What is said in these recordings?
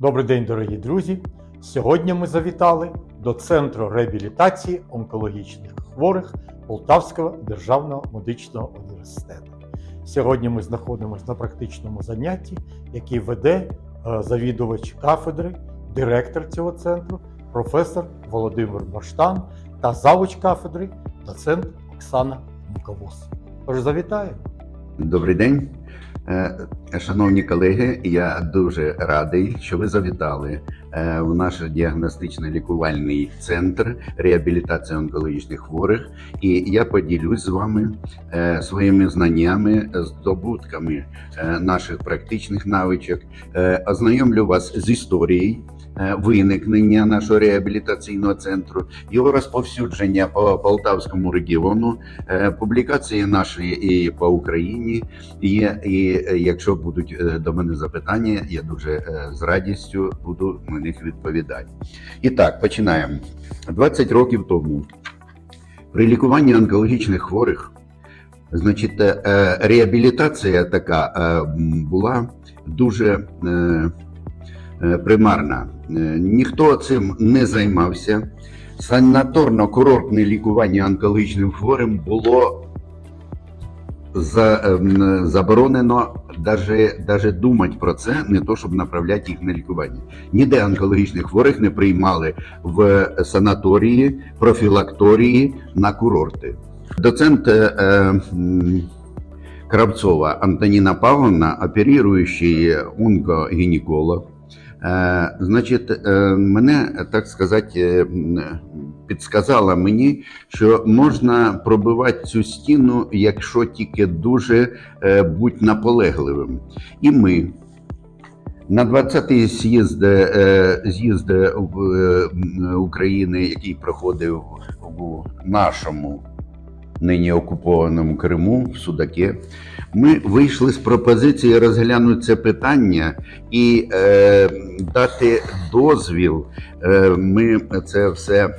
Добрий день, дорогі друзі! Сьогодні ми завітали до Центру реабілітації онкологічних хворих Полтавського державного медичного університету. Сьогодні ми знаходимося на практичному занятті, який веде е, завідувач кафедри, директор цього центру, професор Володимир Баштан та завуч кафедри, доцент Оксана Муковос. Тож завітаю! Добрий день, шановні колеги. Я дуже радий, що ви завітали е, в наш діагностично-лікувальний центр реабілітації онкологічних хворих. І я поділюсь з вами е, своїми знаннями, здобутками е, наших практичних навичок. Е, Ознайомлю вас з історією. Е, Виникнення нашого реабілітаційного центру, його розповсюдження по Полтавському регіону, е, публікації наші і по Україні є. І е, якщо будуть до мене запитання, я дуже з радістю буду на них відповідати. І так, починаємо. 20 років тому при лікуванні онкологічних хворих, значить, реабілітація така була дуже примарна. Е, Ніхто цим не займався. Санаторно-курортне лікування онкологічним хворим було за, ем, заборонено даже, думати про це, не то щоб направляти їх на лікування. Ніде онкологічних хворих не приймали в санаторії, профілакторії на курорти. Доцент е, м, Кравцова Антоніна Павловна, оперуючий онкогінеколог, Е, значить, е, мене так сказати, е, підсказала мені, що можна пробивати цю стіну, якщо тільки дуже е, будь наполегливим. І ми на 20-й з'їзд, е, з'їзд е, е, України, який проходив у нашому нині окупованому Криму, в Судаке, ми вийшли з пропозиції розглянути це питання і е, дати дозвіл. Е, ми це все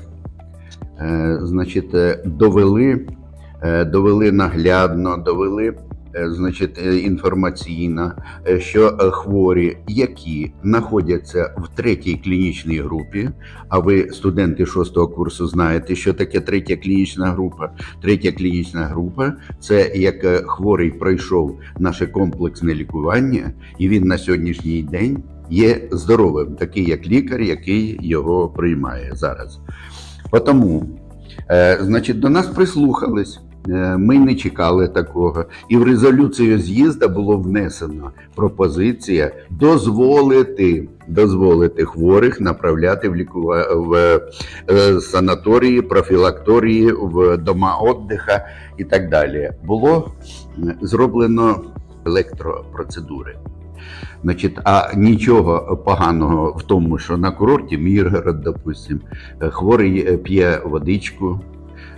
е, значить, довели, е, довели наглядно, довели. Е, Значить, е, інформаційно, е, що хворі, які знаходяться в третій клінічній групі, а ви, студенти шостого курсу, знаєте, що таке третя клінічна група. Третя клінічна група це як хворий пройшов наше комплексне лікування, і він на сьогоднішній день є здоровим, такий як лікар, який його приймає зараз. Тому, значить, до нас прислухались. Е, Ми не чекали такого, і в резолюцію з'їзду було внесено пропозиція дозволити, дозволити хворих направляти в лікува... в е, санаторії, профілакторії, в дома віддиха і так далі. Було зроблено електропроцедури. Значить, а нічого поганого в тому, що на курорті Міргород, допустим, е, хворий п'є водичку,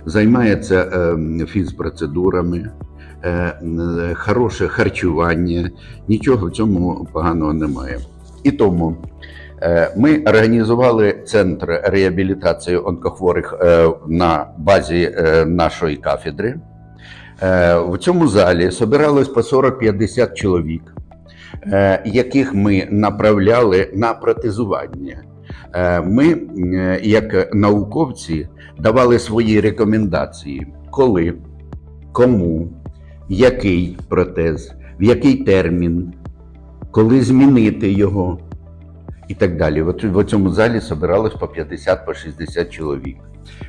займається е, фізпроцедурами, е, е, хороше харчування, нічого в цьому поганого немає. І тому ми організували центр реабілітації онкохворих на базі нашої кафедри. В цьому залі збиралось по 40-50 чоловік, яких ми направляли на протезування. Е, Ми, е, як науковці, давали свої рекомендації, коли, кому, який протез, в який термін, коли змінити його і так далі. От в цьому залі збиралось по 50 по 60 чоловік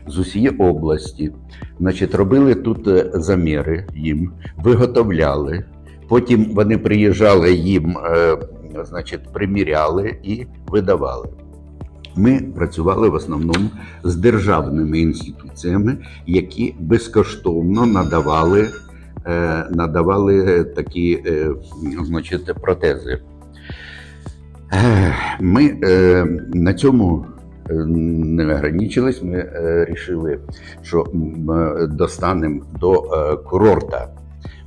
з усієї області. Значить, робили тут е, заміри їм, виготовляли. Потім вони приїжджали їм, значить, приміряли і видавали. Ми працювали в основному з державними інституціями, які безкоштовно надавали, е, надавали такі е, значить, протези. Е, Ми на цьому не ограничились. Ми рішили, що достанемо до курорта.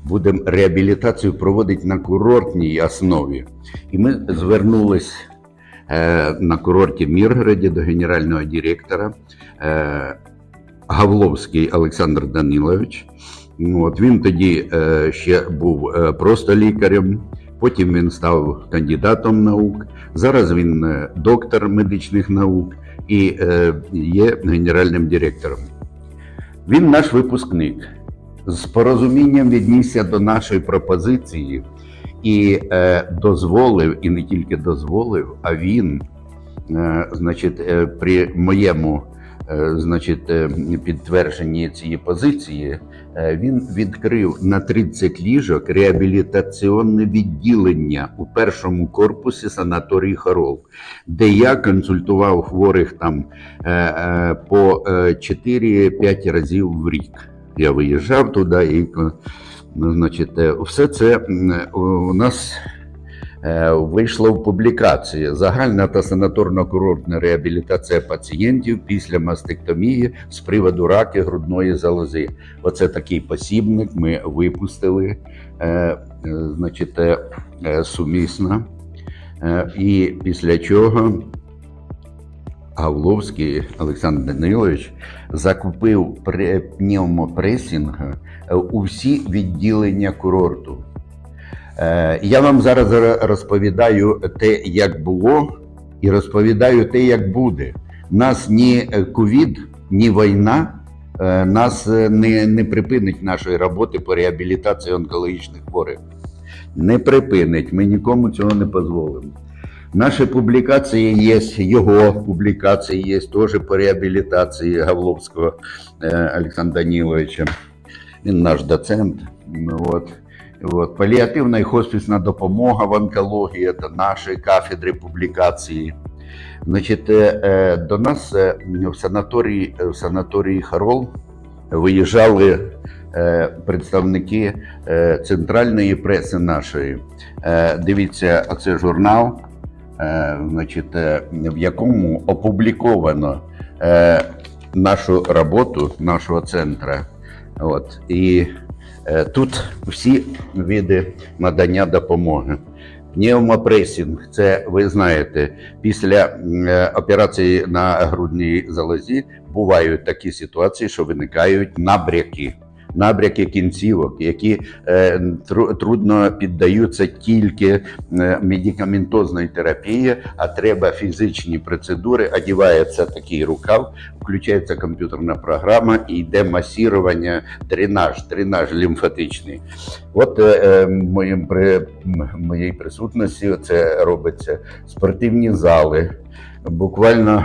Будемо реабілітацію проводити на курортній основі. І ми звернулись на курорті в Міргороді до генерального директора е, Гавловський Олександр Данилович. Ну, От він тоді е, ще був е, просто лікарем. Потім він став кандидатом наук. Зараз він е, доктор медичних наук і е, є генеральним директором. Він наш випускник. З порозумінням віднісся до нашої пропозиції і е, дозволив, і не тільки дозволив, а він, е, значить, е, при моєму е, значить, е, підтвердженні цієї позиції, е, він відкрив на 30 ліжок реабілітаційне відділення у першому корпусі санаторії Хорол, де я консультував хворих там е, е, по е, 4-5 разів в рік. Я виїжджав туди і значить, е, все це у нас е, вийшло в публікації. Загальна та санаторно-курортна реабілітація пацієнтів після мастектомії з приводу раки грудної залози. Оце такий посібник ми випустили, е, е, значить, е, е, сумісно. Е, І після чого Гавловський Олександр Данилович закупив пре- пневмопресінг е, у всі відділення курорту. Е, Я вам зараз розповідаю те, як було, і розповідаю те, як буде. Нас ні е, ковід, ні війна е, нас е, не, не припинить нашої роботи по реабілітації онкологічних хворих. Не припинить. Ми нікому цього не дозволимо. Наші публікації є, його публікації є теж по реабілітації Гавловського е, Олександра Даніловича. Він наш доцент. От. От. Паліативна і хоспісна допомога в онкології це наші кафедри публікації. Значить, е, е, до нас е, в санаторії, в санаторії Харол виїжджали представники центральної преси нашої. Дивіться, оце журнал, значить, в якому опубліковано нашу роботу нашого центру. От. І е, тут всі види надання допомоги. Пневмопресінг, це ви знаєте, після е, операції на грудній залозі бувають такі ситуації, що виникають набряки. Набряки кінцівок, які е, тру- трудно піддаються тільки е, медикаментозній терапії, а треба фізичні процедури. Одівається такий рукав, включається комп'ютерна програма і йде масірування, дренаж, дренаж лімфатичний. От е, е, моїм при моїй присутності це робиться спортивні зали. Буквально.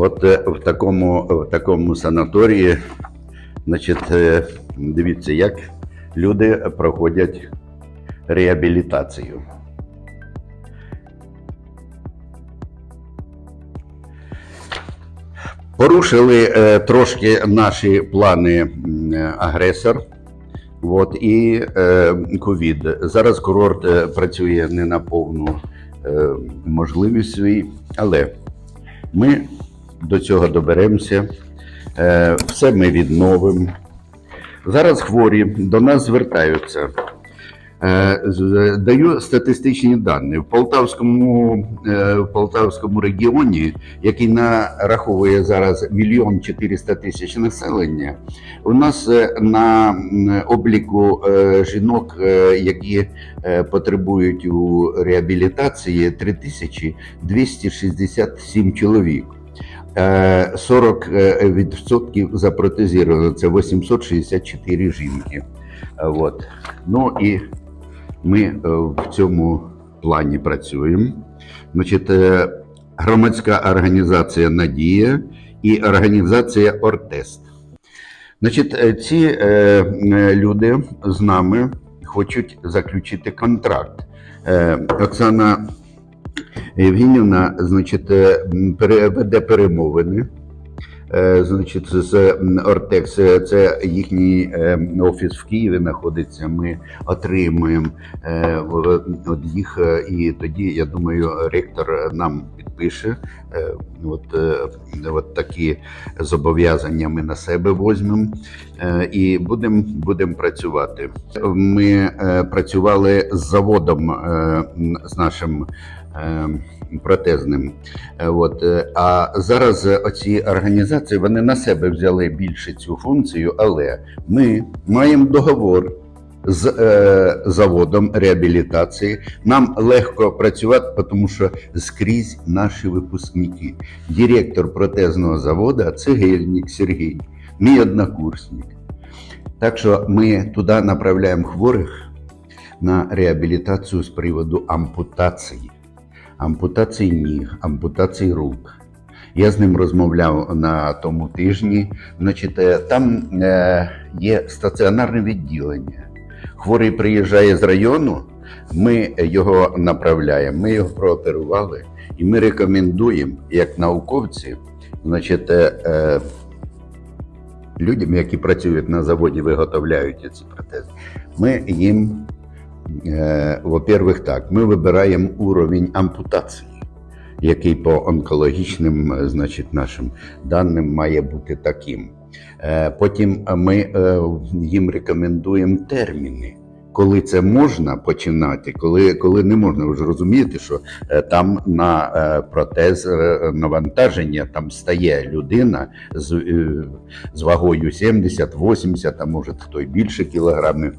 От е, в такому, в такому санаторії, значить, е, дивіться, як люди проходять реабілітацію. Порушили е, трошки наші плани е, агресор. От, і е, ковід. Зараз курорт е, працює не на повну е, можливість свій, але ми до цього доберемося. Е, все ми відновимо. Зараз хворі до нас звертаються. Е, Даю статистичні дані. В Полтавському, е, в Полтавському регіоні, який нараховує зараз мільйон 400 тисяч населення, у нас е, на обліку е, жінок, е, які е, потребують у реабілітації, 3267 чоловік. Е, 40% відсотків запротезировано, це 864 жінки. Е, От. Ну і ми е, в цьому плані працюємо. Значить, е, громадська організація Надія і організація Ортест. Значить, е, ці е, е, люди з нами хочуть заключити контракт. Е, Оксана Євгенівна, значить, е, переведе перемовини. Е, Значить, з Ортекс, е, це їхній е, офіс в Києві знаходиться. Ми отримуємо е, від їх, е, і тоді, я думаю, ректор нам підпише. е, От, е, от такі зобов'язання ми на себе візьмемо е, і будемо будем працювати. Ми е, працювали з заводом, е, з нашим е, протезним. Е, От, е, а зараз е, оці організації вони на себе взяли більше цю функцію, але ми маємо договор з е, заводом реабілітації. Нам легко працювати, тому що скрізь наші випускники. Директор протезного заводу Цегельник Сергій, мій однокурсник. Так що ми туди направляємо хворих на реабілітацію з приводу ампутації, ампутації ніг, ампутації рук. Я з ним розмовляв на тому тижні. Значить, е, там е, є стаціонарне відділення. Хворий приїжджає з району, ми його направляємо, ми його прооперували, і ми рекомендуємо, як науковці, значить, е, людям, які працюють на заводі, виготовляють ці протези, ми їм, во-первых, так, ми вибираємо уровень ампутації, який по онкологічним, е, значить, нашим даним має бути таким. Е, Потім ми е, їм рекомендуємо терміни. Коли це можна починати, коли, коли не можна, ви ж розумієте, що е, там на е, протез е, навантаження там стає людина з, з вагою 70-80, а може хто й більше кілограмів.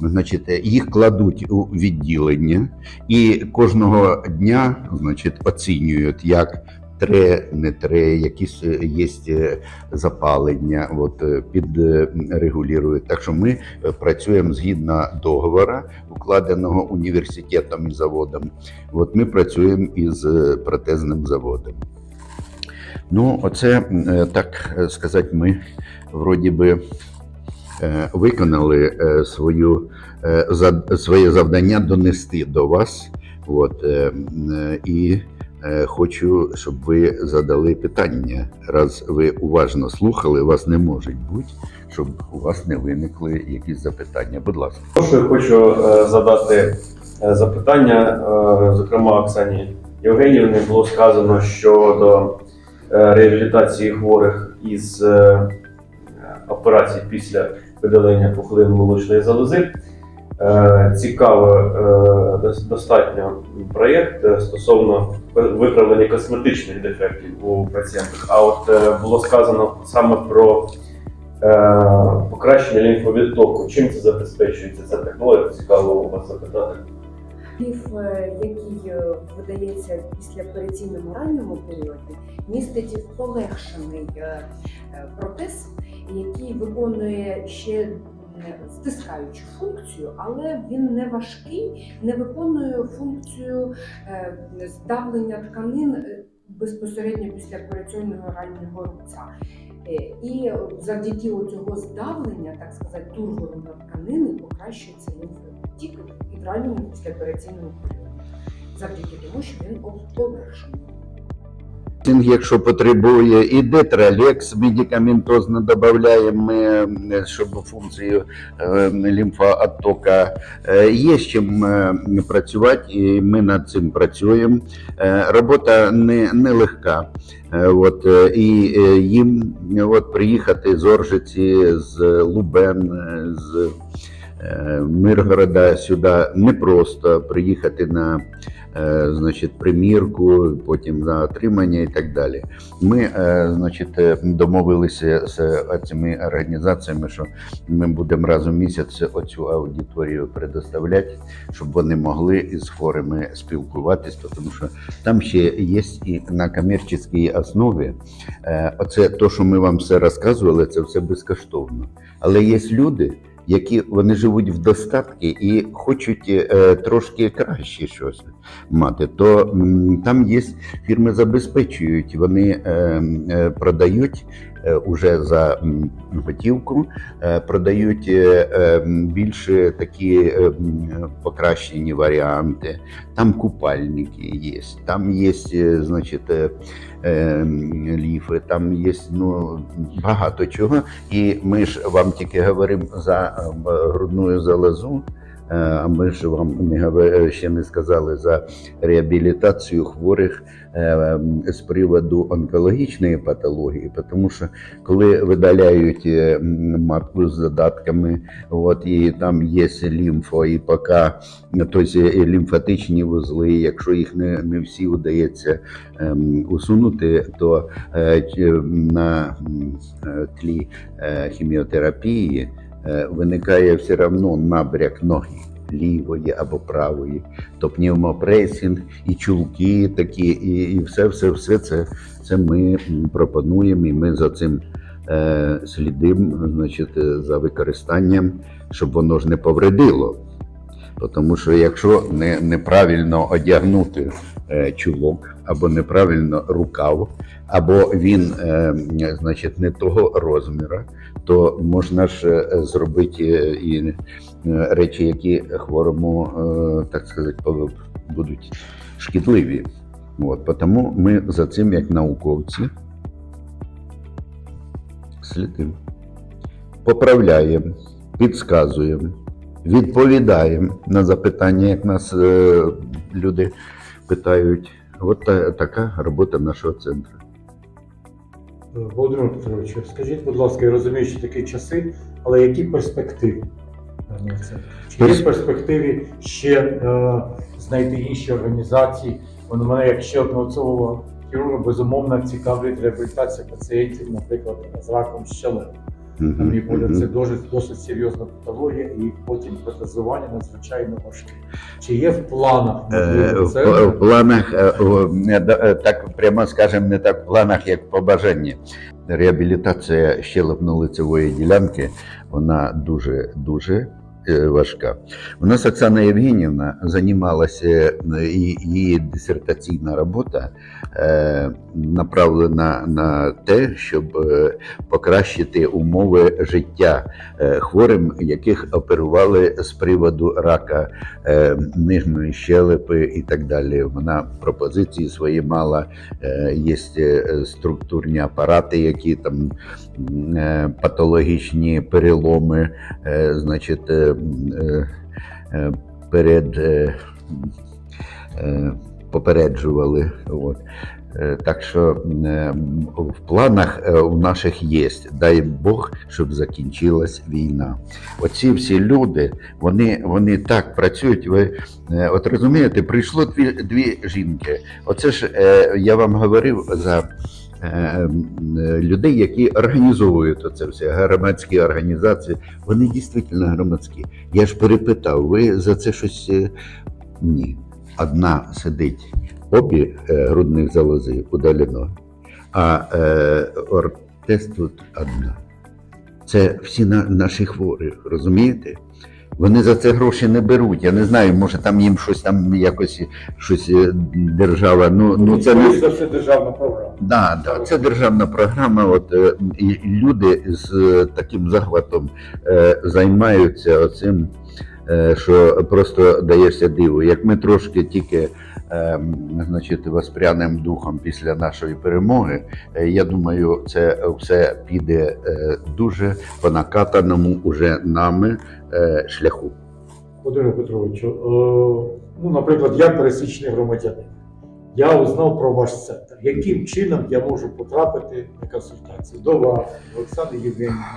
Значить, їх кладуть у відділення і кожного дня значить, оцінюють, як тре, не тре, якісь е, є е, запалення, от, е, підрегулюють. Так що ми працюємо згідно договора, укладеного університетом і заводом. От ми працюємо із протезним заводом. Ну, оце, так сказати, ми вроді би виконали свою, своє завдання донести до вас. От, і хочу, щоб ви задали питання. Раз ви уважно слухали, вас не може бути, щоб у вас не виникли якісь запитання. Будь ласка. Прошу, хочу е, задати е, запитання, е, зокрема Оксані Євгенівні було сказано щодо е, реабілітації хворих із е, операцій після видалення пухлин молочної залози. Е, Цікавий е, достатньо проєкт е, стосовно виправлення косметичних дефектів у пацієнтах. А от було сказано саме про покращення лімфовідтоку. Чим це забезпечується ця технологія? Цікаво у вас запитати. Ліф, який видається після операційному ранньому періоді, містить полегшений протез, який виконує ще стискаючу функцію, але він не важкий, не виконує функцію е, здавлення тканин е, безпосередньо після операційного раннього рубця. Е, І завдяки цього здавлення, так сказати, тургору на тканини покращується лімфотік і в ранньому післяопераційному періоді. Завдяки тому, що він полегшений. Якщо потребує, і детралекс медикаментозно додаємо, ми, е, щоб функцію е, лімфооттока. Е, Є з чим працювати, і ми над цим працюємо. Робота не, не легка. От, і їм от, приїхати з Оржиці, з Лубен, з Миргорода сюди непросто приїхати на е, значить, примірку, потім на отримання і так далі. Ми е, значить, е, домовилися з е, цими організаціями, що ми будемо раз у місяць оцю аудиторію предоставляти, щоб вони могли із хворими спілкуватись, тому що там ще є і на комерційній основі. Е, Оце то, що ми вам все розказували, це все безкоштовно. Але є люди, які вони живуть в достатку і хочуть е, трошки краще щось мати, то м, там є фірми забезпечують, вони е, е, продають уже за готівку, е, продають е, е, більше такі е, покращені варіанти. Там купальники є, там є, е, значить, е, е, ліфи, там є ну, багато чого. І ми ж вам тільки говоримо за е, грудну залозу. Е, А ми ж вам не ще не сказали за реабілітацію хворих е, з приводу онкологічної патології, тому що коли видаляють е, матку з задатками, от і там є лімфо, і поки тобто лімфатичні вузли, якщо їх не, не всі вдається ем, усунути, то е, на е, тлі е, хіміотерапії е, виникає все одно набряк ноги. Лівої або правої, то пневмопресінг, і чулки такі, і, і все, все, все це, це ми пропонуємо, і ми за цим е, слідимо, значить, е, за використанням, щоб воно ж не повредило. Тому що якщо не, неправильно одягнути е, чулок, або неправильно рукав, або він е, значить, не того розміру, то можна ж е, зробити е, і е, речі, які хворому, так сказати, будуть шкідливі. От, тому ми за цим, як науковці, слідимо, поправляємо, підказуємо, відповідаємо на запитання, як нас е, люди питають. От та, така робота нашого центру. Володимир Петрович, скажіть, будь ласка, я розумію, що такі часи, але які перспективи? Чи є в перспективі ще е, знайти інші організації? Воно мене як ще одного хірурга безумовно цікавить реабілітація пацієнтів, наприклад, з раком щелеп. На мій погляд, це досить, досить серйозна патологія, і потім протезування надзвичайно важке. Чи є в планах Е, можливо, В, це? в планах, е, е, так прямо скажемо, не так в планах, як побажання. Реабілітація щелепно-лицевої ділянки, вона дуже дуже важка. У нас Оксана Євгенівна займалася е, її дисертаційна робота е, направлена на те, щоб е, покращити умови життя е, хворим, яких оперували з приводу рака е, нижньої щелепи і так далі. Вона пропозиції свої мала. Е, є е, структурні апарати, які там е, патологічні переломи, е, значить, е, е, е, перед. е, е, Попереджували. От. Е, Так що е, в планах е, у наших є. Дай Бог, щоб закінчилась війна. Оці всі люди, вони, вони так працюють. Ви Е, От розумієте, прийшло дві, дві жінки. Оце ж е, я вам говорив за е, е, людей, які організовують оце все, громадські організації. Вони дійсно громадські. Я ж перепитав, ви за це щось е, ні. Одна сидить, обі е, грудних залози удалено, а е, ортез тут одна. Це всі на, наші хворі, розумієте? Вони за це гроші не беруть. Я не знаю, може там їм щось там якось щось е, держава. Ну, ну це не за все державна програма. да, да, це державна програма. От е, і люди з е, таким захватом е, займаються оцим, е, що просто даєшся диву. Як ми трошки тільки. е, Значить, воспрянем духом після нашої перемоги. е, Я думаю, це все піде е, дуже по накатаному уже нами шляху. Володимир Петровичу, е, ну, наприклад, я пересічний громадянин. Я узнав про ваш центр. Яким чином я можу потрапити на консультацію до вас,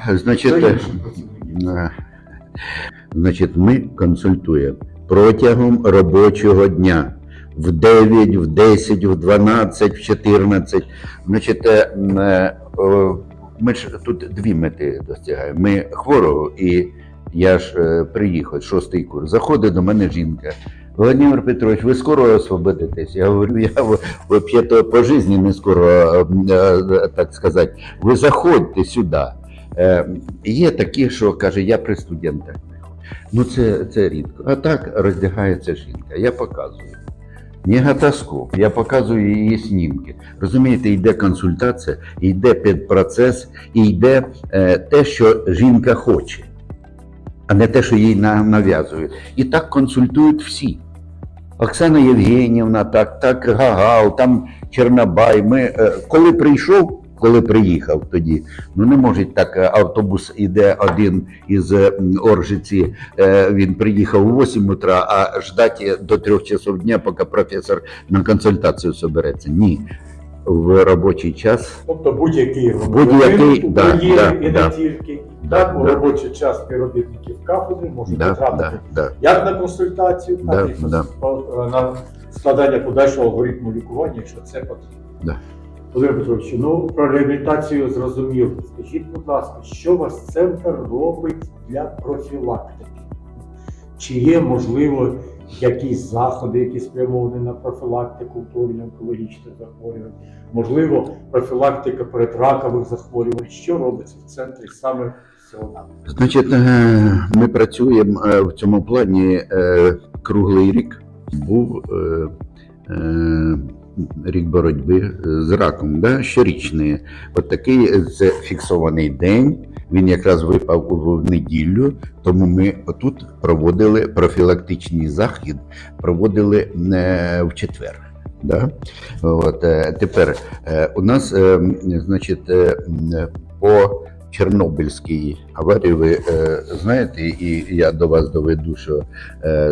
Значить, до е? Е, Значить, ми консультуємо протягом робочого дня в 9, в 10, в 12, в 14. Значить, е, е, ми ж тут дві мети досягаємо. Ми хворого, і я ж е, приїхав, шостий курс. Заходить до мене жінка. Володимир Петрович, ви скоро освободитесь? Я говорю, я взагалі по житті не скоро, так сказати. Ви заходьте сюди. Е, Є такі, що каже, я при студентах. Ну це, це рідко. А так роздягається жінка. Я показую. Негатоскоп, я показую її знімки. Розумієте, йде консультація, йде підпроцес, йде е, те, що жінка хоче, а не те, що їй на- нав'язують. І так консультують всі. Оксана Євгенівна, так, так Гагал, там Чернобай. Ми, е, коли прийшов, коли приїхав тоді. Ну не може так, е, автобус іде один із е, Оржиці, він приїхав у 8 утра, а ждати до 3 часов дня, поки професор на консультацію собереться. Ні. В робочий час Тобто будь-який Будь-який, да, України да, і не да. тільки Да, так, у да. робочий час співробітників кафедри можуть да, потрапити да, да. як на консультацію, так Да, і на- да. на складання подальшого алгоритму лікування, якщо це потрібно. Да. Володимир Петрович, ну про реабілітацію зрозумів. Скажіть, будь ласка, що ваш центр робить для профілактики? Чи є, можливо, якісь заходи, які спрямовані на профілактику онкологічних захворювань? Можливо, профілактика передракових захворювань? Що робиться в центрі саме цього напрямку? Значить, е, ми працюємо е, в цьому плані е, круглий рік. Був рік боротьби з раком, да? щорічний. От такий це фіксований день. Він якраз випав у неділю, тому ми тут проводили профілактичний захід, проводили е, в четвер. Да? От, е, тепер е, у нас, е, значить, по Чорнобильській аварії, ви знаєте, і я до вас доведу, що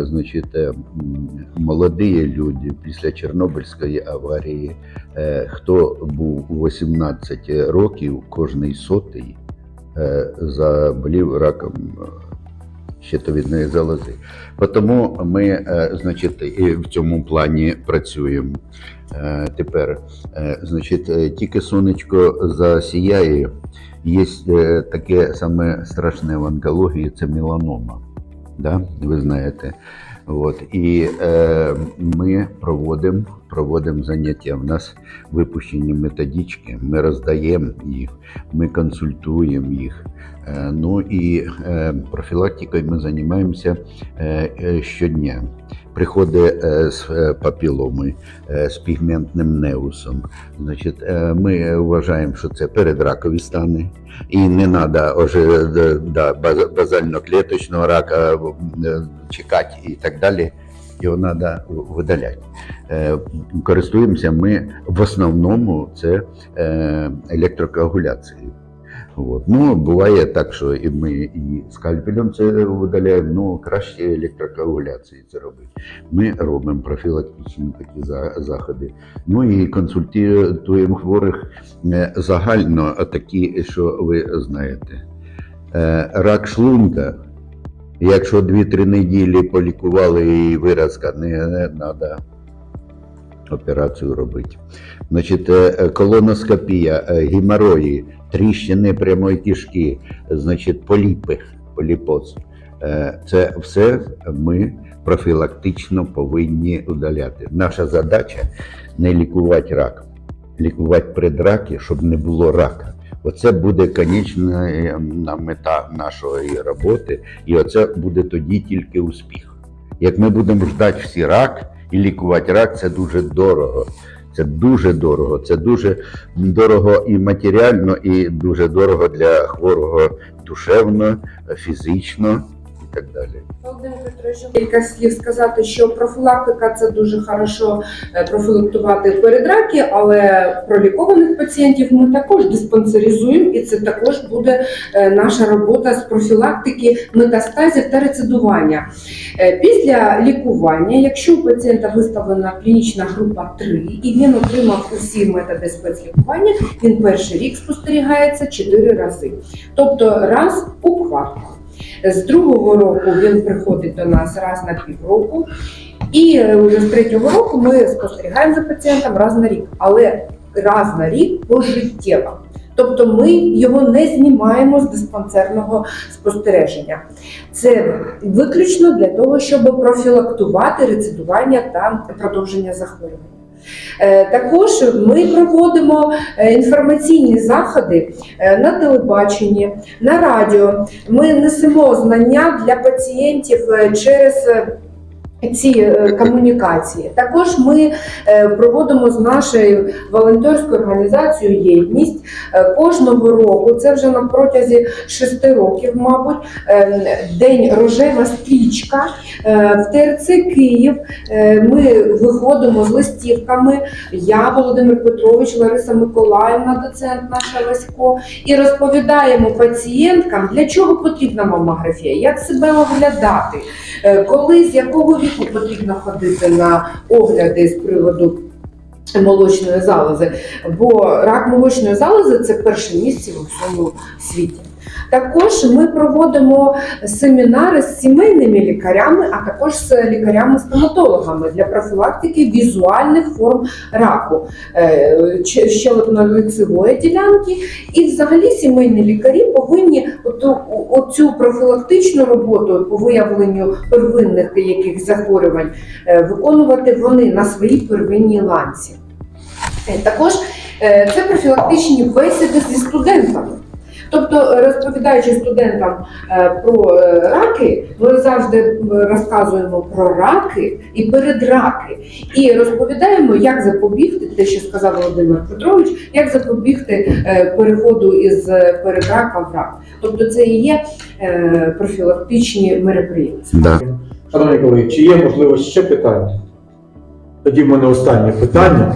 значить, молоді люди після Чорнобильської аварії, хто був у 18 років, кожний сотий заболів раком е, щитовідної залози. Тому ми, е, значить, і в цьому плані працюємо. Е, Тепер, е, значить, е, тільки сонечко засіяє, є е, таке саме страшне в онкології це меланома. Да? Ви знаєте. От. І е, ми проводимо проводимо заняття. У нас випущені методички, ми роздаємо їх, ми консультуємо їх. Е, ну і е, профілактикою ми займаємося е, щодня. Приходить з папіломи, з пігментним неусом. Значить, ми вважаємо, що це передракові стани, і не треба да, базально-клеточного рака чекати і так далі. Його треба видаляти. Е, Користуємося ми в основному це е, електрокоагуляцією. От. Ну, буває так, що і ми і скальпелем це видаляємо, ну краще електрокоагуляції це робити. Ми робимо профілактичні такі заходи. Ну і консультуємо хворих е, загально, такі, що ви знаєте. Рак шлунка. Якщо 2-3 неділі полікували і виразка, не треба операцію робити. Значить, е, колоноскопія, е, геморої, тріщини прямої кишки, значить, поліпи, поліпоз. Е, Це все ми профілактично повинні удаляти. Наша задача не лікувати рак, лікувати предраки, щоб не було рака. Оце буде конічна е, мета нашої роботи, і оце буде тоді тільки успіх. Як ми будемо ждати всі рак і лікувати рак, це дуже дорого. Це дуже дорого. Це дуже дорого і матеріально, і дуже дорого для хворого душевно, фізично так далі. Володимир кілька слів сказати, що профілактика це дуже хорошо е, профілактувати передраки, але пролікованих пацієнтів ми також диспансеризуємо, і це також буде е, наша робота з профілактики метастазів та рецидування. Е, Після лікування, якщо у пацієнта виставлена клінічна група 3 і він отримав усі методи спецлікування, він перший рік спостерігається 4 рази, тобто раз у квартал. З другого року він приходить до нас раз на півроку, і е, вже з третього року ми спостерігаємо за пацієнтом раз на рік, але раз на рік пожиттєво. Тобто ми його не знімаємо з диспансерного спостереження. Це виключно для того, щоб профілактувати рецидування та продовження захворювання. Е, Також ми проводимо е, інформаційні заходи е, на телебаченні, на радіо. Ми несемо знання для пацієнтів через ці е, комунікації. Також ми е, проводимо з нашою волонтерською організацією єдність е, кожного року. Це вже на протязі шести років, мабуть, день рожева стрічка в ТРЦ Київ. Ми виходимо з листівками. Я, Володимир Петрович, Лариса Миколаївна, доцент наша Васько, і розповідаємо пацієнткам, для чого потрібна мамографія, як себе оглядати, коли з якого віку потрібно ходити на огляди з приводу. Молочної залози, бо рак молочної залози це перше місце в усьому світі. Також ми проводимо семінари з сімейними лікарями, а також з лікарями-стоматологами для профілактики візуальних форм раку е, щелепно-лицевої ділянки. І взагалі сімейні лікарі повинні оцю профілактичну роботу по виявленню первинних яких захворювань е, виконувати вони на своїй первинній ланці. Е, Також це профілактичні бесіди зі студентами. Тобто, розповідаючи студентам е, про е, раки, ми завжди е, розказуємо про раки і передраки, і розповідаємо, як запобігти, те, що сказав Володимир Петрович, як запобігти переходу із передрака в рак. Тобто, це і є профілактичні мероприємства. Да. Шановні колеги, чи є можливо ще питання? Тоді в мене останнє питання.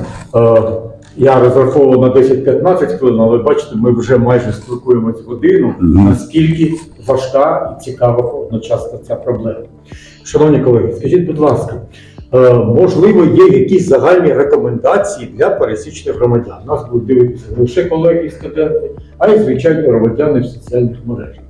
Я розраховував на 10-15 хвилин, але бачите, ми вже майже спілкуємось годину. Наскільки важка і цікава одночасно ця проблема. Шановні колеги, скажіть, будь ласка, е, можливо, є якісь загальні рекомендації для пересічних громадян? Нас будуть дивитися не лише колеги і студенти, а й звичайні громадяни в соціальних мережах.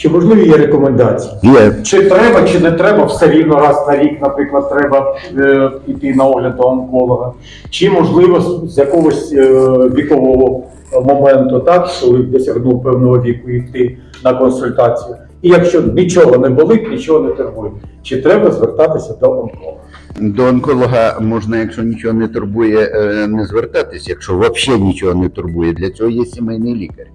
Чи можливі є рекомендації? Є Чи треба, чи не треба все рівно раз на рік, наприклад, треба е, йти на огляд до онколога? Чи можливо з, якогось е, вікового моменту, так, коли досягнув певного віку йти на консультацію? І якщо нічого не болить, нічого не турбує, чи треба звертатися до онколога? До онколога можна, якщо нічого не турбує, е, не звертатись, якщо взагалі нічого не турбує. Для цього є сімейний лікар.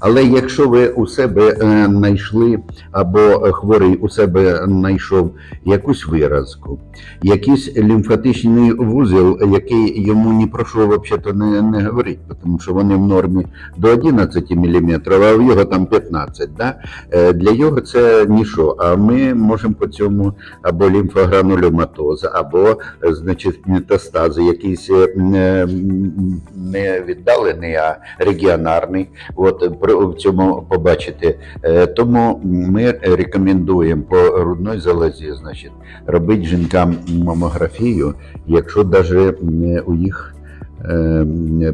Але якщо ви у себе е, знайшли, або хворий у себе знайшов якусь виразку, якийсь лімфатичний вузол, який йому ні про що взагалі не, не говорить, тому що вони в нормі до 11 мм, а в його там 15. Да? Е, Для його це нічого. А ми можемо по цьому або лімфогранулематоз, або значить, метастази, якийсь е, не, віддалений, а регіонарний. От в цьому побачити. Е, Тому ми рекомендуємо по грудної залозі, значить, робити жінкам мамографію, якщо навіть у їх. Е,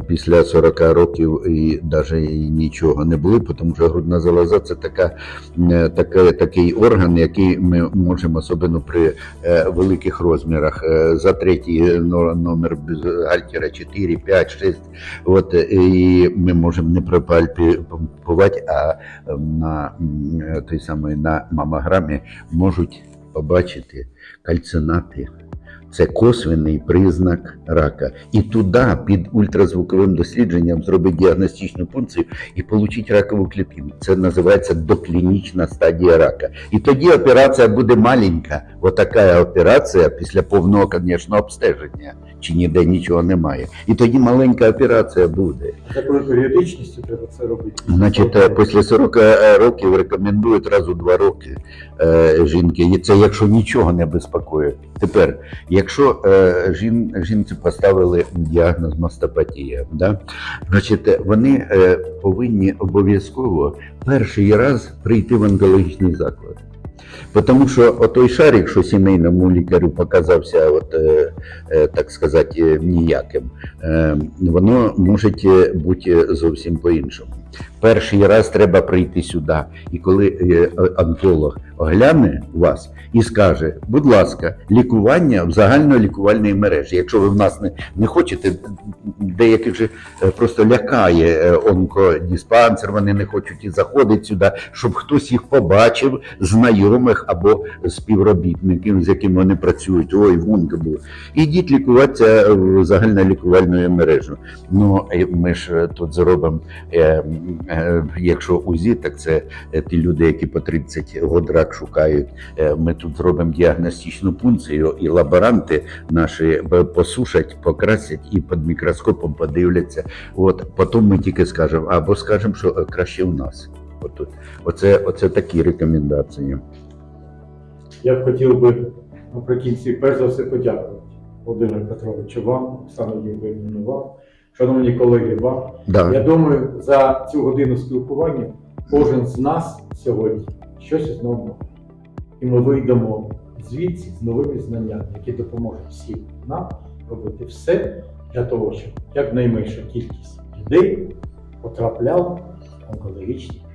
Після 40 років і навіть нічого не були, тому що грудна залоза це така, е, така, такий орган, який ми можемо особливо при е, великих розмірах. е, За третій номер бюстгальтера 4, 5, 6. От, і ми можемо не пропальпувати, а е, на той самий на мамограмі можуть побачити кальцинати. Це косвенний признак рака. І туди під ультразвуковим дослідженням зробити діагностичну функцію і отримати ракову клітину. Це називається доклінічна стадія рака. І тоді операція буде маленька. Отака операція після повного, звісно, обстеження, чи ніде нічого немає. І тоді маленька операція буде. З якою періодичністю треба це робити? Значить, е, після 40 років рекомендують раз у два роки е, жінки. І це якщо нічого не безпокоїть. Тепер, якщо е, жін, жінці поставили діагноз мастопатія, да, значить, е, вони е, повинні обов'язково перший раз прийти в онкологічний заклад. Тому що отой шарик, що сімейному лікарю показався, от, е, е, так сказати, е, ніяким, е, воно може бути зовсім по-іншому. Перший раз треба прийти сюди. І коли е, онколог огляне вас і скаже, будь ласка, лікування в загальнолікувальній мережі. Якщо ви в нас не, не хочете, деяких же е, просто лякає е, онкодиспансер, вони не хочуть і заходити сюди, щоб хтось їх побачив, знайомих або співробітників, з якими вони працюють. Ой, в онко було. Ідіть лікуватися в загальнолікувальну мережу. Ну, е, ми ж е, тут зробимо е, е, якщо УЗІ, так це е, ті люди, які по 30 год рак шукають. Е, Ми тут зробимо діагностичну пункцію, і лаборанти наші посушать, покрасять і під мікроскопом подивляться. От потім ми тільки скажемо, або скажемо, що е, краще у нас. Отут. Оце, оце такі рекомендації. Я б хотів би наприкінці перш за все подякувати Володимиру Петровичу вам, Оксану Євгенівну вам, шановні колеги, вам. Да. Я думаю, за цю годину спілкування кожен з нас сьогодні щось знову. І ми вийдемо звідси з новими знаннями, які допоможуть всім нам робити все для того, щоб якнайменша кількість людей потрапляла в онкологічні